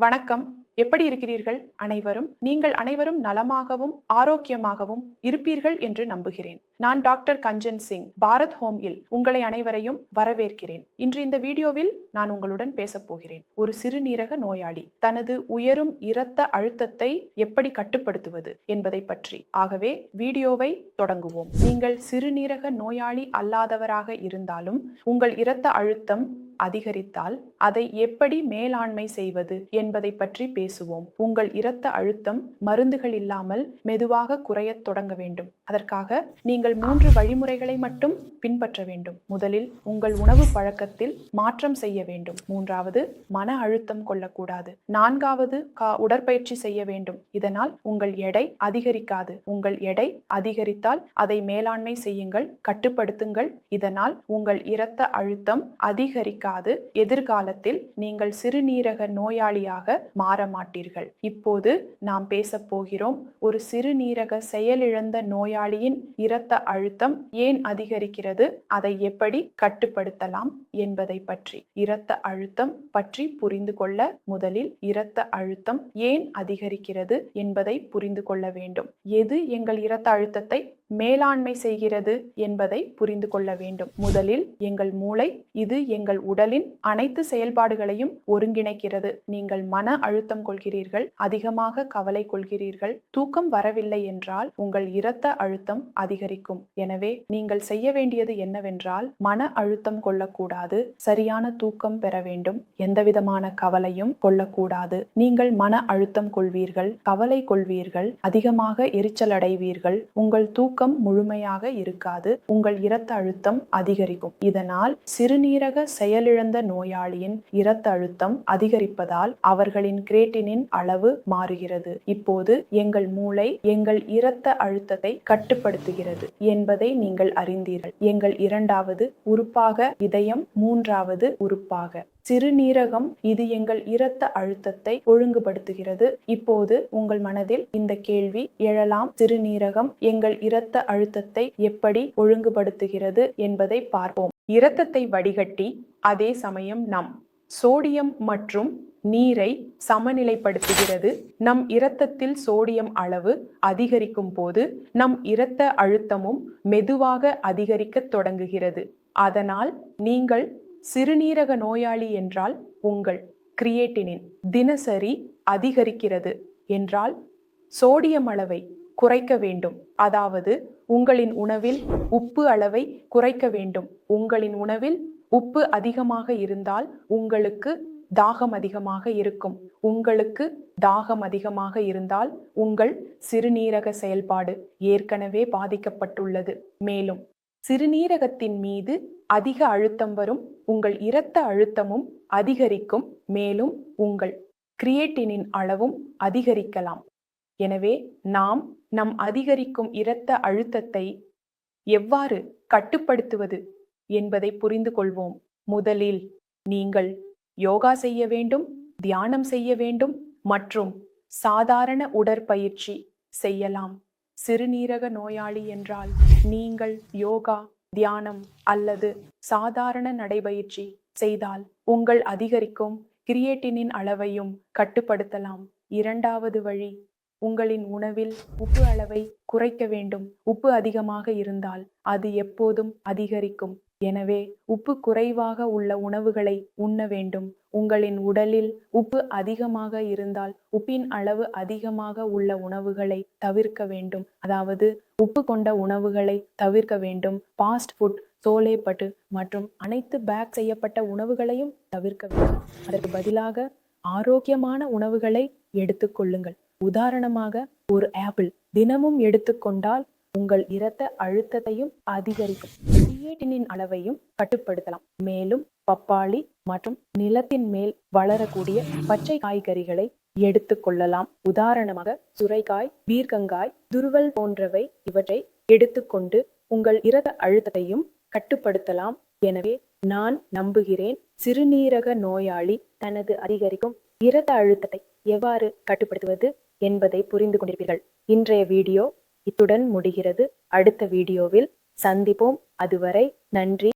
வணக்கம். எப்படி இருக்கிறீர்கள் அனைவரும்? நீங்கள் அனைவரும் நலமாகவும் ஆரோக்கியமாகவும் இருப்பீர்கள் என்று நம்புகிறேன். நான் டாக்டர் கஞ்சன் சிங் பாரத் ஹோம் இல் உங்களை அனைவரையும் வரவேற்கிறேன். இன்று இந்த வீடியோவில் நான் உங்களுடன் பேசப் போகிறேன். ஒரு சிறுநீரக நோயாளி தனது உயரும் இரத்த அழுத்தத்தை எப்படி கட்டுப்படுத்துவது என்பதை பற்றி. ஆகவே வீடியோவை தொடங்குவோம். நீங்கள் சிறுநீரக நோயாளி அல்லாதவராக இருந்தாலும் உங்கள் இரத்த அழுத்தம் அதிகரித்தால் அதை எப்படி மேலாண்மை செய்வது என்பதை பற்றி பேசுவோம். உங்கள் இரத்த அழுத்தம் மருந்துகள் இல்லாமல் மெதுவாக குறையத் தொடங்க வேண்டும். அதற்காக நீங்கள் மூன்று வழிமுறைகளை மட்டும் பின்பற்ற வேண்டும். முதலில் உங்கள் உணவு பழக்கத்தில் மாற்றம் செய்ய வேண்டும். மூன்றாவது மன அழுத்தம் கொள்ளக்கூடாது. நான்காவது கா உடற்பயிற்சி செய்ய வேண்டும். இதனால் உங்கள் எடை அதிகரிக்காது. உங்கள் எடை அதிகரித்தால் அதை மேலாண்மை செய்யுங்கள் கட்டுப்படுத்துங்கள். இதனால் உங்கள் இரத்த அழுத்தம் அதிகரிக்காது. எதிர்காலத்தில் நீங்கள் சிறுநீரக நோயாளியாக மாற மாட்டீர்கள் இப்போது நாம் பேசப் போகிறோம் ஒரு சிறுநீரக செயலிழந்த நோயாளியின் இரத்த அழுத்தம் ஏன் அதிகரிக்கிறது? அதை எப்படி கட்டுப்படுத்தலாம் என்பதை பற்றி. இரத்த அழுத்தம் பற்றி புரிந்து கொள்ள முதலில் இரத்த அழுத்தம் ஏன் அதிகரிக்கிறது என்பதை புரிந்து கொள்ள வேண்டும். எது எங்கள் இரத்த அழுத்தத்தை மேலாண்மை செய்கிறது என்பதை புரிந்து கொள்ள வேண்டும். முதலில் எங்கள் மூளை இது எங்கள் உடலின் அனைத்து செயல்பாடுகளையும் ஒருங்கிணைக்கிறது. நீங்கள் மன அழுத்தம் கொள்கிறீர்கள் அதிகமாக கவலை கொள்கிறீர்கள் தூக்கம் வரவில்லை என்றால் உங்கள் இரத்த அழுத்தம் அதிகரிக்கும். எனவே நீங்கள் செய்ய வேண்டியது என்னவென்றால் மன அழுத்தம் கொள்ளக்கூடாது சரியான தூக்கம் பெற வேண்டும் எந்தவிதமான கவலையும் கொள்ளக்கூடாது. நீங்கள் மன அழுத்தம் கொள்வீர்கள் கவலை கொள்வீர்கள் அதிகமாக எரிச்சல் அடைவீர்கள் உங்கள் தூக்கம் தூக்கம் முழுமையாக இருக்காது. உங்கள் இரத்த அழுத்தம் அதிகரிக்கும். இதனால் சிறுநீரக செயலிழந்த நோயாளியின் இரத்த அழுத்தம் அதிகரிப்பதால் அவர்களின் கிரேட்டினின் அளவு மாறுகிறது. இப்போது எங்கள் மூளை எங்கள் இரத்த அழுத்தத்தை கட்டுப்படுத்துகிறது என்பதை நீங்கள் அறிந்தீர்கள். எங்கள் இரண்டாவது உறுப்பாக இதயம் மூன்றாவது உறுப்பாக. சிறுநீரகம் இது எங்கள் இரத்த அழுத்தத்தை ஒழுங்குபடுத்துகிறது. இப்போது உங்கள் மனதில் இந்த கேள்வி எழலாம். சிறுநீரகம் எங்கள் இரத்த அழுத்தத்தை எப்படி ஒழுங்குபடுத்துகிறது என்பதை பார்ப்போம். இரத்தத்தை வடிகட்டி அதே சமயம் நம் சோடியம் மற்றும் நீரை சமநிலைப்படுத்துகிறது. நம் இரத்தத்தில் சோடியம் அளவு அதிகரிக்கும் போது நம் இரத்த அழுத்தமும் மெதுவாக அதிகரிக்க தொடங்குகிறது. அதனால் நீங்கள் சிறுநீரக நோயாளி என்றால் உங்கள் கிரியேட்டினின் தினசரி அதிகரிக்கிறது என்றால் சோடியம் அளவை குறைக்க வேண்டும். அதாவது உங்களின் உணவில் உப்பு அளவை குறைக்க வேண்டும். உங்களின் உணவில் உப்பு அதிகமாக இருந்தால் உங்களுக்கு தாகம் அதிகமாக இருக்கும். உங்களுக்கு தாகம் அதிகமாக இருந்தால் உங்கள் சிறுநீரக செயல்பாடு ஏற்கனவே பாதிக்கப்பட்டுள்ளது. மேலும் சிறுநீரகத்தின் மீது அதிக அழுத்தம் வரும் உங்கள் இரத்த அழுத்தமும் அதிகரிக்கும் மேலும் உங்கள் கிரியேட்டினின் அளவும் அதிகரிக்கலாம். எனவே நாம் நம் அதிகரிக்கும் இரத்த அழுத்தத்தை எவ்வாறு கட்டுப்படுத்துவது என்பதை புரிந்து கொள்வோம். முதலில் நீங்கள் யோகா செய்ய வேண்டும் தியானம் செய்ய வேண்டும் மற்றும் சாதாரண உடற்பயிற்சி செய்யலாம். சிறுநீரக நோயாளி என்றால் நீங்கள் யோகா தியானம் அல்லது சாதாரண நடைபயிற்சி செய்தால் உங்கள் அதிகரிக்கும் கிரியேட்டினின் அளவையும் கட்டுப்படுத்தலாம். இரண்டாவது வழி உங்களின் உணவில் உப்பு அளவை குறைக்க வேண்டும். உப்பு அதிகமாக இருந்தால் அது எப்போதும் அதிகரிக்கும். எனவே உப்பு குறைவாக உள்ள உணவுகளை உண்ண வேண்டும். உங்களின் உடலில் உப்பு அதிகமாக இருந்தால் உப்பின் அளவு அதிகமாக உள்ள உணவுகளை தவிர்க்க வேண்டும். அதாவது உப்பு கொண்ட உணவுகளை தவிர்க்க வேண்டும். ஃபாஸ்ட் ஃபுட் சோலேப்பட்டு மற்றும் அனைத்து பேக் செய்யப்பட்ட உணவுகளையும் தவிர்க்க வேண்டும். அதற்கு பதிலாக ஆரோக்கியமான உணவுகளை எடுத்துக்கொள்ளுங்கள் உதாரணமாக ஒரு ஆப்பிள் தினமும் எடுத்துக்கொண்டால் உங்கள் இரத்த அழுத்தத்தையும் அதிகரிக்கும். கிரியேட்டினின் அளவையும் கட்டுப்படுத்தலாம். மேலும் பப்பாளி மற்றும் நிலத்தின் மேல் வளரக்கூடிய பச்சை காய்கறிகளை எடுத்துக்கொள்ளலாம் உதாரணமாக சுரைக்காய் பீர்க்கங்காய் துருவல் போன்றவை இவற்றை எடுத்துக்கொண்டு உங்கள் இரத்த அழுத்தத்தையும் கட்டுப்படுத்தலாம். எனவே நான் நம்புகிறேன் சிறுநீரக நோயாளி தனது அதிகரிக்கும் இரத்த அழுத்தத்தை எவ்வாறு கட்டுப்படுத்துவது என்பதை புரிந்து கொண்டிருப்பீர்கள். இன்றைய வீடியோ இத்துடன் முடிகிறது. அடுத்த வீடியோவில் சந்திப்போம். அதுவரை நன்றி.